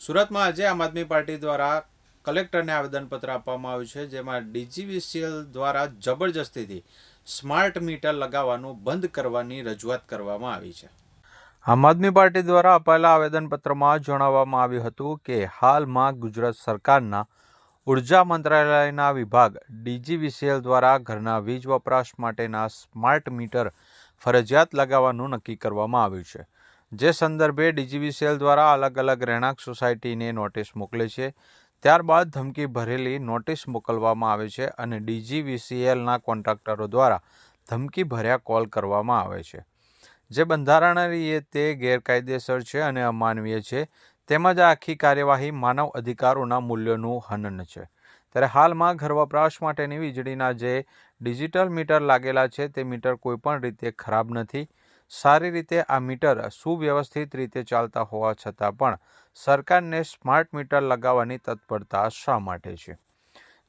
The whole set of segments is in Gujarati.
સુરતમાં આજે આમ આદમી પાર્ટી દ્વારા કલેક્ટરને આવેદનપત્ર આપવામાં આવ્યું છે, જેમાં ડીજીવીસીએલ દ્વારા જબરજસ્તીથી સ્માર્ટ મીટર લગાવવાનું બંધ કરવાની રજૂઆત કરવામાં આવી છે. આમ આદમી પાર્ટી દ્વારા અપાયેલા આવેદનપત્રમાં જણાવવામાં આવ્યું હતું કે હાલમાં ગુજરાત સરકારના ઊર્જા મંત્રાલયના વિભાગ ડીજીવીસીએલ દ્વારા ઘરના વીજ વપરાશ માટેના સ્માર્ટ મીટર ફરજિયાત લગાવવાનું નક્કી કરવામાં આવ્યું છે. જે સંદર્ભે ડીજીવીસીએલ દ્વારા અલગ અલગ રહેણાંક સોસાયટીને નોટિસ મોકલે છે. ત્યારબાદ ધમકી ભરેલી નોટિસ મોકલવામાં આવે છે અને ડીજીવીસીએલના કોન્ટ્રાક્ટરો દ્વારા ધમકી ભર્યા કોલ કરવામાં આવે છે. જે બંધારણીય તે ગેરકાયદેસર છે અને અમાનવીય છે. તેમજ આખી કાર્યવાહી માનવ અધિકારોના મૂલ્યોનું હનન છે. ત્યારે હાલમાં ઘર વપરાશ માટેની વીજળીના જે ડિજિટલ મીટર લાગેલા છે તે મીટર કોઈપણ રીતે ખરાબ નથી. સારી રીતે આ મીટર સુવ્યવસ્થિત રીતે ચાલતા હોવા છતાં પણ સરકારને સ્માર્ટ મીટર લગાવવાની તત્પરતા શા માટે છે?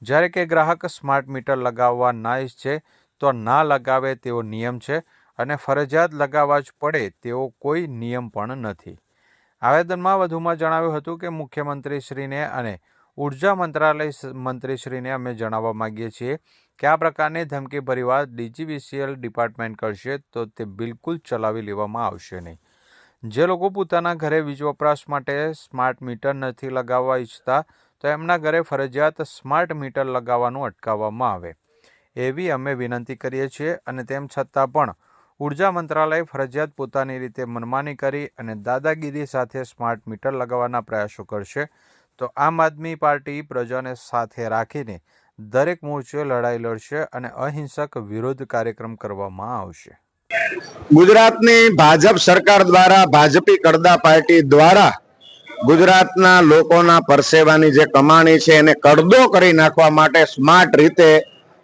જ્યારે કે ગ્રાહક સ્માર્ટ મીટર લગાવવા ના ઈચ્છે તો ના લગાવે તેવો નિયમ છે અને ફરજિયાત લગાવવા જ પડે તેવો કોઈ નિયમ પણ નથી. આવેદનમાં વધુમાં જણાવ્યું હતું કે મુખ્યમંત્રીશ્રીને અને ઊર્જા મંત્રાલય મંત્રીશ્રીને અમે જણાવવા માગીએ છીએ કે આ પ્રકારની ધમકીભરી વાત ડીજીવીસીએલ ડિપાર્ટમેન્ટ કરશે તો તે બિલકુલ ચલાવી લેવામાં આવશે નહીં. જે લોકો પોતાના ઘરે વીજ વપરાશ માટે સ્માર્ટ મીટર નથી લગાવવા ઈચ્છતા, તો એમના ઘરે ફરજિયાત સ્માર્ટ મીટર લગાવવાનું અટકાવવામાં આવે. એવી અમે વિનંતી કરીએ છીએ અને તેમ છતાં પણ ઊર્જા મંત્રાલય ફરજિયાત પોતાની રીતે મનમાની કરી અને દાદાગીરી સાથે સ્માર્ટ મીટર લગાવવાના પ્રયાસો કરશે, તો આમ આદમી પાર્ટી પ્રજાને સાથે રાખીને દરેક મોરચે લડાઈ લડશે અને અહિંસક વિરોધ કાર્યક્રમ કરવામાં આવશે. ગુજરાતની ભાજપ સરકાર દ્વારા ભાજપી કરદા પાર્ટી દ્વારા ગુજરાતના લોકોના પરસેવાની જે કમાણી છે એને કડદો કરી નાખવા માટે સ્માર્ટ રીતે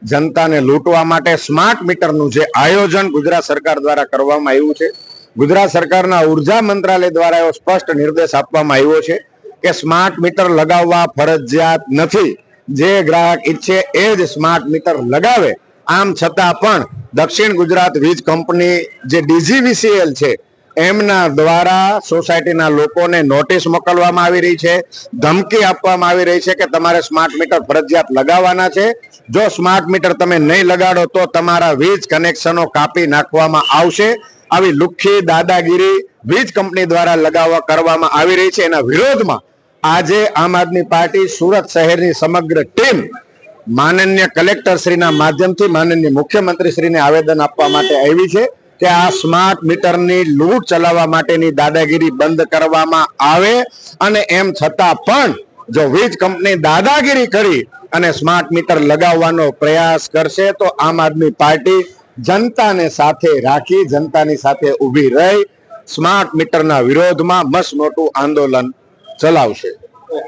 જનતાને લૂંટવા માટે સ્માર્ટ મીટરનું જે આયોજન ગુજરાત સરકાર દ્વારા કરવામાં આવ્યું છે. ગુજરાત સરકારના ઊર્જા મંત્રાલય દ્વારા એવો સ્પષ્ટ નિર્દેશ આપવામાં આવ્યો છે કે સ્માર્ટ મીટર લગાવવા ફરજિયાત નથી. જે ગ્રાહક ઈચ્છે એ જ સ્માર્ટ મીટર લગાવે, આમ છતાં પણ દક્ષિણ ગુજરાત વીજ કંપની જે ડીજીવીસીએલ છે, એમના દ્વારા સોસાયટીના લોકોને નોટિસ મોકલવામાં આવી રહી છે, ધમકી આપવામાં આવી રહી છે કે તમારે સ્માર્ટ મીટર ફરજિયાત લગાવવાના છે. જો સ્માર્ટ મીટર તમે નહીં લગાડો તો તમારા વીજ કનેક્શનો કાપી નાખવામાં આવશે. આવી લુખ્ખી દાદાગીરી વીજ કંપની દ્વારા લગાવવા કરવામાં આવી રહી છે. એના વિરોધમાં આજે આમ આદમી પાર્ટી સુરત શહેરની સમગ્ર ટીમ માનનીય કલેક્ટર શ્રીના માધ્યમથી માનનીય મુખ્યમંત્રી શ્રીને આવેદન આપવા માટે આવી છે કે આ સ્માર્ટ મીટરની લૂંટ ચલાવવા માટેની દાદાગીરી બંધ કરવામાં આવે અને એમ છતાં પણ જો વીજ કંપની દાદાગીરી કરી અને સ્માર્ટ મીટર લગાવવાનો પ્રયાસ કરશે તો આમ આદમી પાર્ટી જનતાને સાથે રાખી જનતાની સાથે ઊભી રહી. સ્માર્ટ મીટરના વિરોધમાં મસ્ત મોટું આંદોલન ચલાવશે.